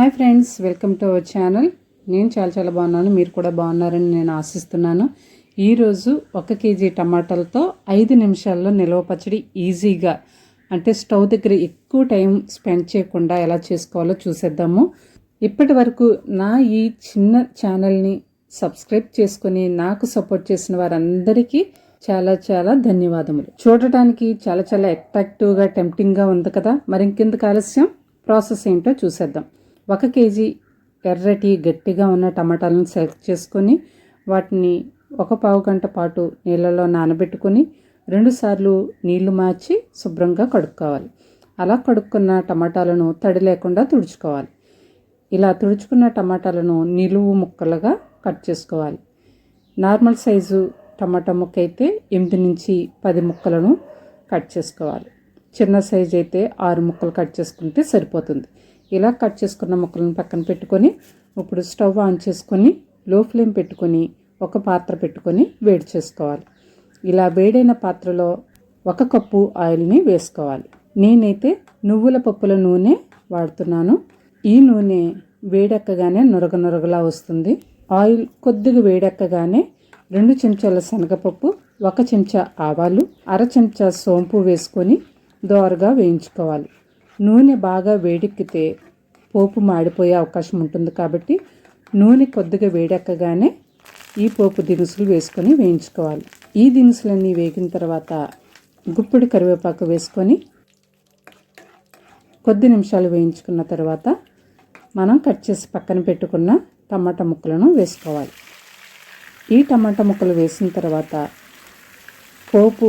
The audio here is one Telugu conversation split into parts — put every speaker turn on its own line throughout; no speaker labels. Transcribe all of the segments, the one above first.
Hi friends welcome to our channel. నేను చాలా చాలా బాగున్నాను మీరు కూడా బాగున్నారని నేను ఆశిస్తున్నాను. ఈరోజు ఒక కేజీ టమాటాలతో ఐదు నిమిషాల్లో నిల్వ పచ్చడి ఈజీగా అంటే స్టవ్ దగ్గర ఎక్కువ టైం స్పెండ్ చేయకుండా ఎలా చేసుకోవాలో చూసేద్దాము. ఇప్పటి వరకు నా ఈ చిన్న ఛానల్ని సబ్స్క్రైబ్ చేసుకొని నాకు సపోర్ట్ చేసిన వారందరికీ చాలా చాలా ధన్యవాదములు. చూడటానికి చాలా చాలా అట్రాక్టివ్గా టెంప్టింగ్గా ఉంది కదా. మరి ఇంకెందుకు ఆలస్యం? ప్రాసెస్ ఏంటో చూసేద్దాం. ఒక కేజీ ఎర్రటి గట్టిగా ఉన్న టమాటాలను సెలెక్ట్ చేసుకొని వాటిని ఒక పావు గంట పాటు నీళ్ళలో నానబెట్టుకొని రెండుసార్లు నీళ్ళు మార్చి శుభ్రంగా కడుక్కోవాలి. అలా కడుక్కున్న టమాటాలను తడి లేకుండా తుడుచుకోవాలి. ఇలా తుడుచుకున్న టమాటాలను నిలువు ముక్కలుగా కట్ చేసుకోవాలి. నార్మల్ సైజు టమాటా ముక్క అయితే ఎనిమిది నుంచి పది ముక్కలను కట్ చేసుకోవాలి. చిన్న సైజు అయితే ఆరు ముక్కలు కట్ చేసుకుంటే సరిపోతుంది. ఇలా కట్ చేసుకున్న ముక్కలను పక్కన పెట్టుకొని ఇప్పుడు స్టవ్ ఆన్ చేసుకొని లో ఫ్లేమ్ పెట్టుకొని ఒక పాత్ర పెట్టుకొని వేడి చేసుకోవాలి. ఇలా వేడైన పాత్రలో ఒక కప్పు ఆయిల్ని వేసుకోవాలి. నేనైతే నువ్వుల పప్పుల నూనె వాడుతున్నాను. ఈ నూనె వేడెక్కగానే నురగ నురగలా వస్తుంది. ఆయిల్ కొద్దిగా వేడెక్కగానే రెండు చెంచాల శనగపప్పు ఒక చెంచా ఆవాలు అర చెంచా సోంపు వేసుకొని దోరగా వేయించుకోవాలి. నూనె బాగా వేడెక్కితే పోపు మాడిపోయే అవకాశం ఉంటుంది కాబట్టి నూనె కొద్దిగా వేడెక్కగానే ఈ పోపు దినుసులు వేసుకొని వేయించుకోవాలి. ఈ దినుసులన్నీ వేగిన తర్వాత గుప్పిడి కరివేపాకు వేసుకొని కొద్ది నిమిషాలు వేయించుకున్న తర్వాత మనం కట్ చేసి పక్కన పెట్టుకున్న టమాటా ముక్కలను వేసుకోవాలి. ఈ టమాటా ముక్కలు వేసిన తర్వాత పోపు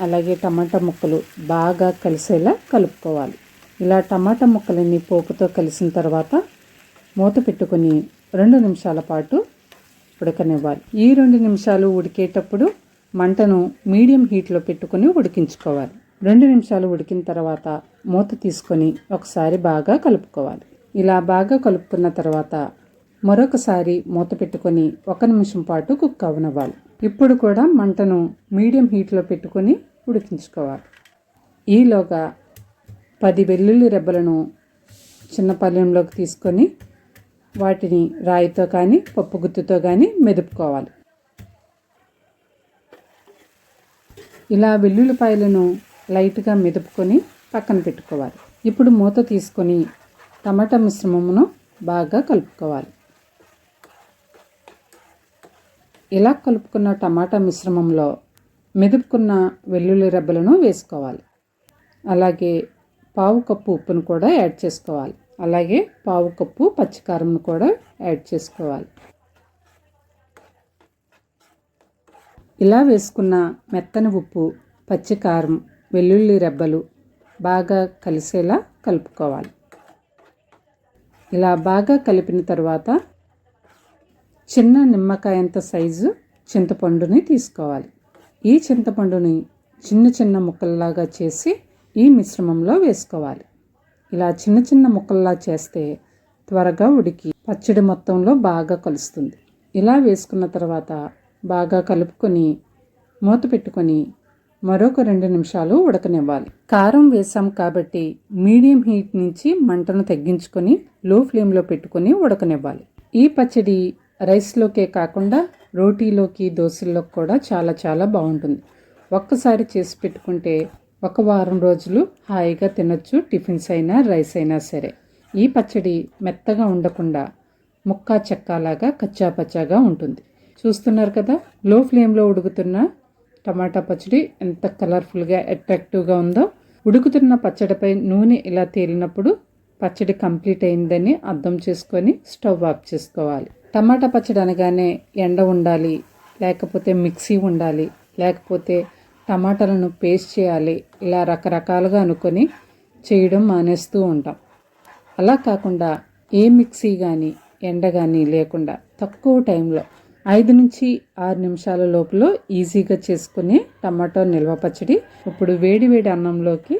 అలాగే టమాటా ముక్కలు బాగా కలిసేలా కలుపుకోవాలి. ఇలా టమాటా ముక్కలన్నీ పోపుతో కలిసిన తర్వాత మూత పెట్టుకొని రెండు నిమిషాల పాటు ఉడకనివ్వాలి. ఈ రెండు నిమిషాలు ఉడికేటప్పుడు మంటను మీడియం హీట్లో పెట్టుకొని ఉడికించుకోవాలి. రెండు నిమిషాలు ఉడికిన తర్వాత మూత తీసుకొని ఒకసారి బాగా కలుపుకోవాలి. ఇలా బాగా కలుపుకున్న తర్వాత మరొకసారి మూత పెట్టుకొని ఒక నిమిషం పాటు కుక్ అవనివ్వాలి. ఇప్పుడు కూడా మంటను మీడియం హీట్లో పెట్టుకొని ఉడికించుకోవాలి. ఈలోగా పది వెల్లుల్లి రెబ్బలను చిన్న పళ్ళెంలోకి తీసుకొని వాటిని రాయితో కానీ పప్పు గుత్తుతో కానీ మెదుపుకోవాలి. ఇలా వెల్లుల్లిపాయలను లైట్గా మెదుపుకొని పక్కన పెట్టుకోవాలి. ఇప్పుడు మూత తీసుకొని టమాటా మిశ్రమమును బాగా కలుపుకోవాలి. ఇలా కలుపుకున్న టమాటా మిశ్రమంలో మెదుపుకున్న వెల్లుల్లి రెబ్బలను వేసుకోవాలి. అలాగే పావు కప్పు ఉప్పును కూడా యాడ్ చేసుకోవాలి. అలాగే పావు కప్పు పచ్చికారంను కూడా యాడ్ చేసుకోవాలి. ఇలా వేసుకున్న మెత్తని ఉప్పు పచ్చికారం వెల్లుల్లి రెబ్బలు బాగా కలిసేలా కలుపుకోవాలి. ఇలా బాగా కలిపిన తర్వాత చిన్న నిమ్మకాయంత సైజు చింతపండుని తీసుకోవాలి. ఈ చింతపండుని చిన్న చిన్న ముక్కల్లాగా చేసి ఈ మిశ్రమంలో వేసుకోవాలి. ఇలా చిన్న చిన్న ముక్కల్లా చేస్తే త్వరగా ఉడికి పచ్చడి మొత్తంలో బాగా కలుస్తుంది. ఇలా వేసుకున్న తర్వాత బాగా కలుపుకొని మూత పెట్టుకొని మరొక రెండు నిమిషాలు ఉడకనివ్వాలి. కారం వేసాం కాబట్టి మీడియం హీట్ నుంచి మంటను తగ్గించుకొని లో ఫ్లేమ్లో పెట్టుకొని ఉడకనివ్వాలి. ఈ పచ్చడి రైస్లోకే కాకుండా రోటీలోకి దోశల్లోకి కూడా చాలా చాలా బాగుంటుంది. ఒక్కసారి చేసి పెట్టుకుంటే ఒక వారం రోజులు హాయిగా తినొచ్చు టిఫిన్స్ అయినా రైస్ అయినా సరే. ఈ పచ్చడి మెత్తగా ఉండకుండా ముక్కా చెక్కలాగా కచ్చా పచ్చాగా ఉంటుంది. చూస్తున్నారు కదా లో ఫ్లేమ్లో ఉడుకుతున్న టమాటా పచ్చడి ఎంత కలర్ఫుల్గా అట్రాక్టివ్గా ఉందో. ఉడుకుతున్న పచ్చడిపై నూనె ఇలా తేలినప్పుడు పచ్చడి కంప్లీట్ అయిందని అర్థం చేసుకొని స్టవ్ ఆఫ్ చేసుకోవాలి. టమాటా పచ్చడి అనగానే ఎండ ఉండాలి లేకపోతే మిక్సీ ఉండాలి లేకపోతే టమాటాలను పేస్ట్ చేయాలి. ఇలా రకరకాలుగా అనుకొని చేయడం మానేస్తూ ఉంటాం. అలా కాకుండా ఏ మిక్సీ కానీ ఎండ కానీ లేకుండా తక్కువ టైంలో ఐదు నుంచి ఆరు నిమిషాల లోపల ఈజీగా చేసుకుని టమాటో నిల్వ పచ్చడి. ఇప్పుడు వేడి వేడి అన్నంలోకి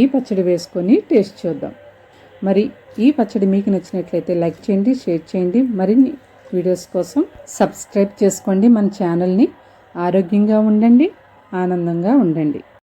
ఈ పచ్చడి వేసుకొని టేస్ట్ చూద్దాం. మరి ఈ పచ్చడి మీకు నచ్చినట్లయితే లైక్ చేయండి షేర్ చేయండి. మరిన్ని వీడియోస్ కోసం సబ్స్క్రైబ్ చేసుకోండి. మన ఛానల్ని ఆరోగ్యంగా ఉండండి. ఆనందంగా ఉండండి.